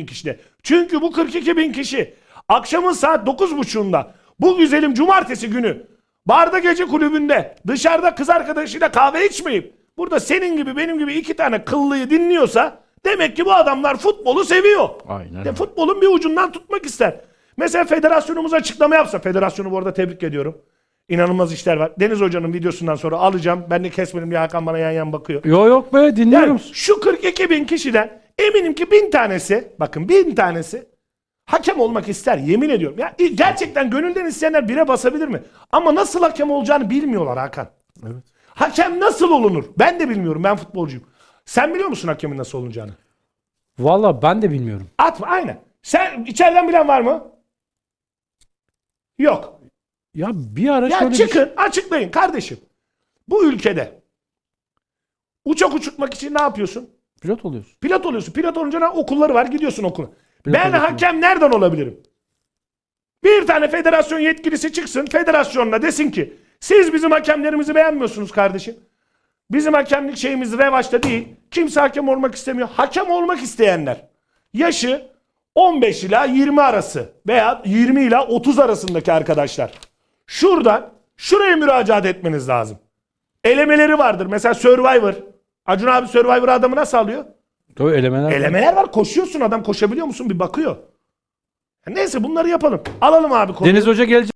bin kişide. Çünkü bu 42 bin kişi akşamın saat 9.30'unda bu güzelim cumartesi günü barda gece kulübünde dışarıda kız arkadaşıyla kahve içmeyip burada senin gibi benim gibi iki tane kıllıyı dinliyorsa demek ki bu adamlar futbolu seviyor. Aynen De futbolun bir ucundan tutmak ister. Mesela federasyonumuz açıklama yapsa. Federasyonu bu arada tebrik ediyorum. İnanılmaz işler var. Deniz Hoca'nın videosundan sonra alacağım. Ben de kesmedim diye Hakan bana yan yan bakıyor. Yo yok be dinliyorum. Yani şu 42 bin kişiden eminim ki bin tanesi bakın bin tanesi hakem olmak ister yemin ediyorum. Ya gerçekten gönülden isteyenler bire basabilir mi? Ama nasıl hakem olacağını bilmiyorlar Hakan. Evet. Hakem nasıl olunur? Ben de bilmiyorum. Ben futbolcuyum. Sen biliyor musun hakemin nasıl olunacağını? Valla ben de bilmiyorum. Atma aynen. Sen içeriden bilen var mı? Yok. Ya bir ara Ya şöyle bir çıkın açıklayın kardeşim. Bu ülkede uçak uçurtmak için ne yapıyorsun? Pilot oluyorsun. Pilot oluyorsun. Pilot olunca ne? okulları var gidiyorsun okula. Pilot ben oluyorsun. hakem nereden olabilirim? Bir tane federasyon yetkilisi çıksın federasyonla desin ki siz bizim hakemlerimizi beğenmiyorsunuz kardeşim. Bizim hakemlik şeyimiz revaçta değil. Kimse hakem olmak istemiyor. Hakem olmak isteyenler yaşı 15 ila 20 arası veya 20 ila 30 arasındaki arkadaşlar. Şuradan şuraya müracaat etmeniz lazım. Elemeleri vardır. Mesela Survivor. Acun abi Survivor adamı nasıl alıyor? Tabii elemeler. Elemeler var. Koşuyorsun adam koşabiliyor musun? Bir bakıyor. Neyse bunları yapalım. Alalım abi konuyu. Deniz Hoca gelecek.